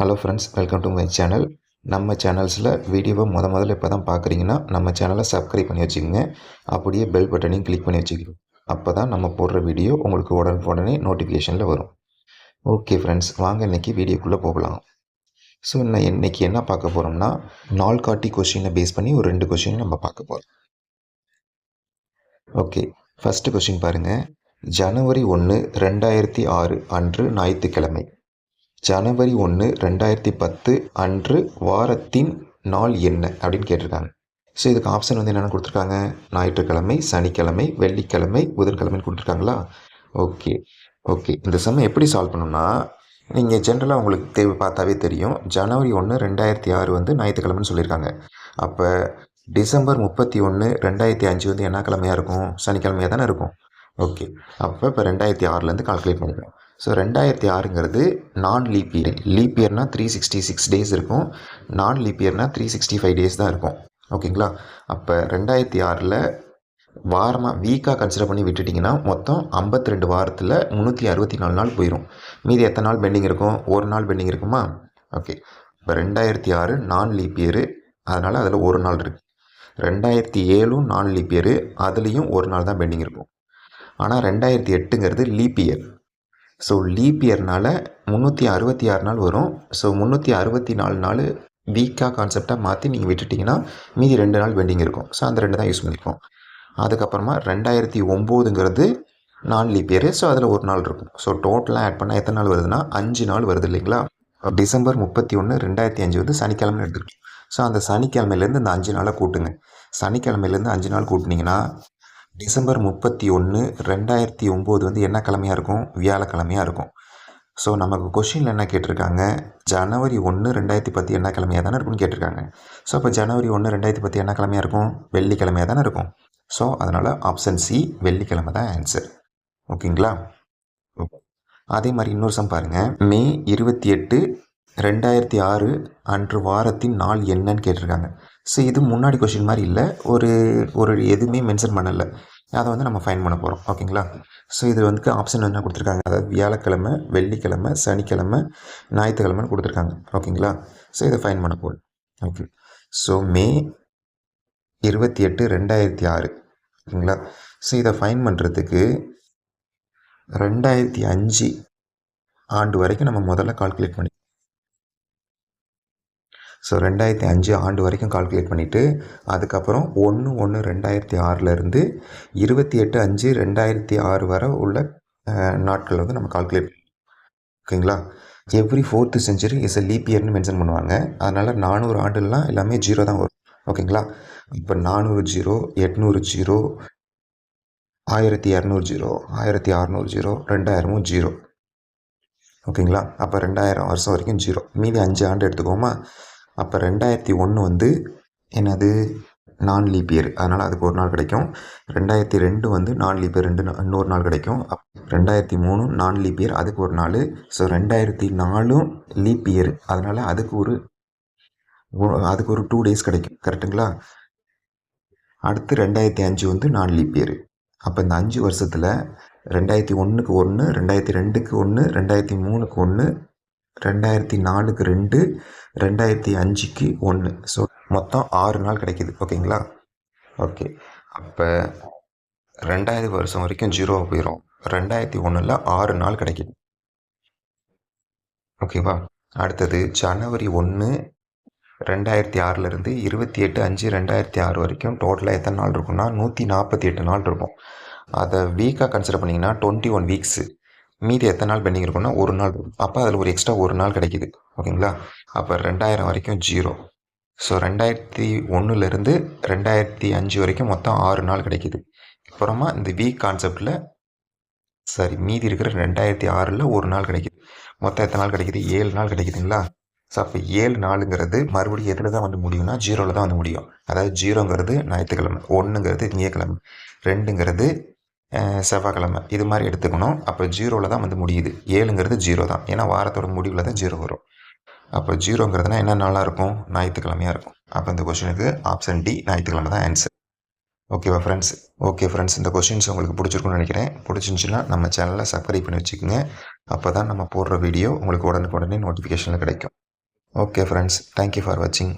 Hello friends welcome to my channel நம்ம சேனல்ஸில் வீடியோவை முத முதல்ல இப்போ தான் பார்க்குறீங்கன்னா நம்ம சேனலை சப்ஸ்கிரைப் பண்ணி வச்சுக்கோங்க. அப்படியே பெல் பட்டனையும் கிளிக் பண்ணி வச்சுக்கணும் அப்போ தான் நம்ம போடுற வீடியோ உங்களுக்கு உடனுக்குடனே நோட்டிஃபிகேஷனில் வரும். ஓகே ஃப்ரெண்ட்ஸ் வாங்க இன்றைக்கி வீடியோக்குள்ளே போகலாம். ஸோ நான் இன்றைக்கி என்ன பார்க்க போகிறோம்னா நாள் காட்டி கொஷினை பேஸ் பண்ணி ஒரு ரெண்டு கொஷினை நம்ம பார்க்க போகிறோம் ஓகே ஃபஸ்ட்டு கொஷின் பாருங்கள் ஜனவரி ஒன்று ரெண்டாயிரத்தி ஆறு அன்று ஞாயிற்றுக்கிழமை. ஜனவரி ஒன்று ரெண்டாயிரத்தி பத்து அன்று வாரத்தின் நாள் என்ன? அப்படின்னு கேட்டிருக்காங்க. ஸோ இதுக்கு ஆப்ஷன் வந்து என்னென்ன கொடுத்துருக்காங்க? ஞாயிற்றுக்கிழமை சனிக்கிழமை வெள்ளிக்கிழமை புதன்கிழமைன்னு கொடுத்துருக்காங்களா? ஓகே ஓகே இந்த சமயம் எப்படி சால்வ் பண்ணணும்னா நீங்கள் ஜென்ரலாக உங்களுக்கு தேவை பார்த்தாவே தெரியும். ஜனவரி ஒன்று ரெண்டாயிரத்தி ஆறு வந்து ஞாயிற்றுக்கிழமைன்னு சொல்லியிருக்காங்க. அப்போ டிசம்பர் முப்பத்தி ஒன்று ரெண்டாயிரத்தி அஞ்சு வந்து என்ன கிழமையாக இருக்கும்? சனிக்கிழமையாக தானே இருக்கும். ஓகே அப்போ இப்போ ரெண்டாயிரத்தி ஆறுலேருந்து கால்குலேட் பண்ணிக்கலாம். ஸோ ரெண்டாயிரத்தி ஆறுங்கிறது நான் லீப் இயர் லீப் இயர்னால் த்ரீ சிக்ஸ்டி சிக்ஸ் டேஸ் இருக்கும். நான் லீப் இயர்னால் த்ரீ சிக்ஸ்டி ஃபைவ் டேஸ் தான் இருக்கும். ஓகேங்களா? அப்போ ரெண்டாயிரத்தி ஆறில் வாரமாக வீக்காக கன்சிடர் பண்ணி விட்டுட்டிங்கன்னா மொத்தம் ஐம்பத்தி ரெண்டு வாரத்தில் முந்நூற்றி அறுபத்தி நாலு நாள் போயிடும் மீதி எத்தனை நாள் பெண்டிங் இருக்கும்? ஒரு நாள் பெண்டிங் இருக்குமா? ஓகே. இப்போ ரெண்டாயிரத்தி ஆறு நான் லீப் இயர் அதனால் அதில் ஒரு நாள் இருக்குது ரெண்டாயிரத்தி ஏழும் நான் லீப் இயர் அதுலேயும் ஒரு நாள் தான் பெண்டிங் இருக்கும். ஆனால் ரெண்டாயிரத்தி எட்டுங்கிறது லீப் இயர் ஸோ லீப் இயர்னால் முந்நூற்றி அறுபத்தி ஆறு நாள் வரும். ஸோ முந்நூற்றி அறுபத்தி நாலு நாள் வீக்காக கான்செப்டாக மாற்றி நீங்கள் விட்டுட்டிங்கன்னா மீதி ரெண்டு நாள் பெண்டிங் இருக்கும். ஸோ அந்த ரெண்டு தான் யூஸ் பண்ணிப்போம். அதுக்கப்புறமா ரெண்டாயிரத்தி ஒம்போதுங்கிறது நான் லீப் இயர் ஸோ அதில் ஒரு நாள் இருக்கும். ஸோ டோட்டலாக ஆட் பண்ணால் எத்தனை நாள் வருதுன்னா அஞ்சு நாள் வருது இல்லைங்களா? டிசம்பர் முப்பத்தி ஒன்று ரெண்டாயிரத்தி அஞ்சு வந்து சனிக்கிழமை எடுத்துக்கலாம் ஸோ அந்த சனிக்கிழமையிலேருந்து இந்த அஞ்சு நாளை கூட்டுங்க. சனிக்கிழமையிலேருந்து அஞ்சு நாள் கூட்டினீங்கன்னா டிசம்பர் முப்பத்தி ஒன்று ரெண்டாயிரத்தி ஒம்பது வந்து என்ன கிழமையாக இருக்கும்? வியாழக்கிழமையாக இருக்கும். ஸோ நமக்கு கொஷினில் என்ன கேட்டிருக்காங்க? ஜனவரி ஒன்று ரெண்டாயிரத்தி பத்து என்ன கிழமையாக தானே இருக்கும்னு கேட்டிருக்காங்க. ஸோ அப்போ ஜனவரி ஒன்று ரெண்டாயிரத்தி பத்து என்ன கிழமையாக இருக்கும்? வெள்ளிக்கிழமையாக தானே இருக்கும். ஸோ அதனால் ஆப்ஷன் சி வெள்ளிக்கிழமை தான் ஆன்சர் ஓகேங்களா அதே மாதிரி இன்னொரு சம் பாருங்கள் மே இருபத்தி எட்டு ரெண்டாயிரத்தி ஆறு அன்று வாரத்தின் நாள் என்னன்னு கேட்டிருக்காங்க. ஸோ இது முன்னாடி கொஷின் மாதிரி இல்லை. ஒரு ஒரு எதுவுமே மென்ஷன் பண்ணலை. அதை வந்து நம்ம ஃபைன் பண்ண போகிறோம் ஓகேங்களா? ஸோ இது வந்து ஆப்ஷன் என்ன கொடுத்துருக்காங்க? அதாவது வியாழக்கிழமை வெள்ளிக்கிழமை சனிக்கிழமை ஞாயிற்றுக்கிழமைன்னு கொடுத்துருக்காங்க. ஓகேங்களா? ஸோ இதை ஃபைன் பண்ண போகிறோம் ஓகே ஸோ மே இருபத்தி எட்டு ரெண்டாயிரத்தி ஆறு. ஓகேங்களா? ஸோ இதை ஃபைன் பண்ணுறதுக்கு ரெண்டாயிரத்தி அஞ்சு ஆண்டு வரைக்கும் நம்ம முதல்ல கால்குலேட் பண்ணி ஸோ ரெண்டாயிரத்தி அஞ்சு ஆண்டு வரைக்கும் கால்குலேட் பண்ணிவிட்டு அதுக்கப்புறம் ஒன்று ஒன்று ரெண்டாயிரத்தி ஆறிலேருந்து இருபத்தி எட்டு அஞ்சு ரெண்டாயிரத்தி ஆறு வரை உள்ள நாட்கள் வந்து நம்ம கால்குலேட் ஓகேங்களா? Every fourth century is a leap இயர்னு mention பண்ணுவாங்க. அதனால் நானூறு ஆண்டுலாம் எல்லாமே ஜீரோ தான் வரும். ஓகேங்களா? இப்போ நானூறு ஜீரோ எட்நூறு ஜீரோ ஆயிரத்தி இரநூறு ஜீரோ ஆயிரத்தி அறநூறு ஜீரோ ரெண்டாயிரமும் ஜீரோ ஓகேங்களா? அப்போ ரெண்டாயிரம் வருஷம் வரைக்கும் ஜீரோ மீதி அஞ்சு ஆண்டு எடுத்துக்கோமா? அப்போ ரெண்டாயிரத்தி ஒன்று வந்து என்னது? நான் லீப் இயர் அதனால் அதுக்கு ஒரு நாள் கிடைக்கும். ரெண்டாயிரத்தி ரெண்டு வந்து நான் லீப் இயர் ரெண்டு இன்னொரு நாள் கிடைக்கும். ரெண்டாயிரத்தி மூணு நான் லீப் இயர் அதுக்கு ஒரு நாள். ஸோ ரெண்டாயிரத்தி நாலும் லீப் இயர் அதனால் அதுக்கு ஒரு அதுக்கு ஒரு டூ டேஸ் கிடைக்கும். கரெக்டுங்களா அடுத்து ரெண்டாயிரத்தி அஞ்சு வந்து நான் லீப் இயர் அப்போ இந்த அஞ்சு வருஷத்தில் ரெண்டாயிரத்தி ஒன்றுக்கு ஒன்று ரெண்டாயிரத்தி ரெண்டுக்கு ஒன்று ரெண்டாயிரத்தி மூணுக்கு ஒன்று ரெண்டாயிரத்தி நாலுக்கு ரெண்டு ரெண்டாயிரத்தி அஞ்சுக்கு ஒன்று ஸோ மொத்தம் ஆறு நாள் கிடைக்கிது. ஓகேங்களா? ஓகே. அப்போ ரெண்டாயிரம் வருஷம் வரைக்கும் ஜீரோவாக போயிடும் ரெண்டாயிரத்தி ஒன்றில் ஆறு நாள் கிடைக்கிது. ஓகேவா? அடுத்தது ஜனவரி ஒன்று ரெண்டாயிரத்தி ஆறிலிருந்து இருபத்தி எட்டு அஞ்சு ரெண்டாயிரத்தி ஆறு வரைக்கும் டோட்டலாக எத்தனை நாள் இருக்கும்னா நூற்றி நாற்பத்தி எட்டு நாள் இருக்கும். அதை வீக்காக கன்சிடர் பண்ணிங்கன்னா டுவெண்ட்டி ஒன் வீக்ஸு மீதி எத்தனை நாள் பெண்டிங் இருக்கும்னா ஒரு நாள். அப்போ அதில் ஒரு எக்ஸ்ட்ரா ஒரு நாள் கிடைக்கிது. ஓகேங்களா? அப்போ ரெண்டாயிரம் வரைக்கும் ஜீரோ ஸோ ரெண்டாயிரத்தி ஒன்றுலேருந்து ரெண்டாயிரத்தி அஞ்சு வரைக்கும் மொத்தம் ஆறு நாள் கிடைக்கிது. அப்புறமா இந்த வீக் கான்செப்டில் சரி மீதி இருக்கிற ரெண்டாயிரத்தி ஆறில் ஒரு நாள் கிடைக்கிது. மொத்தம் எத்தனை நாள் கிடைக்கிது? ஏழு நாள் கிடைக்குதுங்களா? ஸோ அப்போ ஏழு நாளுங்கிறது மறுபடியும் எதில் தான் வந்து முடியும்னா ஜீரோவில் தான் வந்து முடியும். அதாவது ஜீரோங்கிறது ஞாயிற்றுக்கிழமை ஒன்றுங்கிறது திங்கக்கிழமை ரெண்டுங்கிறது செவ்வாய்க்கிழமை. இது மாதிரி எடுத்துக்கணும். அப்போ ஜீரோவில் தான் வந்து முடியுது. ஏழுங்கிறது ஜீரோ தான். ஏன்னா வாரத்தோட முடிவில் தான் ஜீரோ வரும். அப்போ ஜீரோங்கிறதுனா என்ன நாளாக இருக்கும்? ஞாயிற்றுக்கிழமையாக இருக்கும். அப்போ இந்த கொஷினுக்கு ஆப்ஷன் டி ஞாயிற்றுக்கிழமை தான் ஆன்சர் ஓகேவா ஃப்ரெண்ட்ஸ் ஓகே ஃப்ரெண்ட்ஸ் இந்த கொஷின்ஸ் உங்களுக்கு பிடிச்சிருக்குன்னு நினைக்கிறேன். பிடிச்சிருந்துச்சின்னா நம்ம சேனலை சப்ஸ்கிரைப் பண்ணி வச்சுக்கோங்க. அப்போ தான் நம்ம போடுற வீடியோ உங்களுக்கு உடனுக்குடனே நோட்டிஃபிகேஷனில் கிடைக்கும். ஓகே ஃப்ரெண்ட்ஸ் தேங்க்யூ ஃபார் வாட்சிங்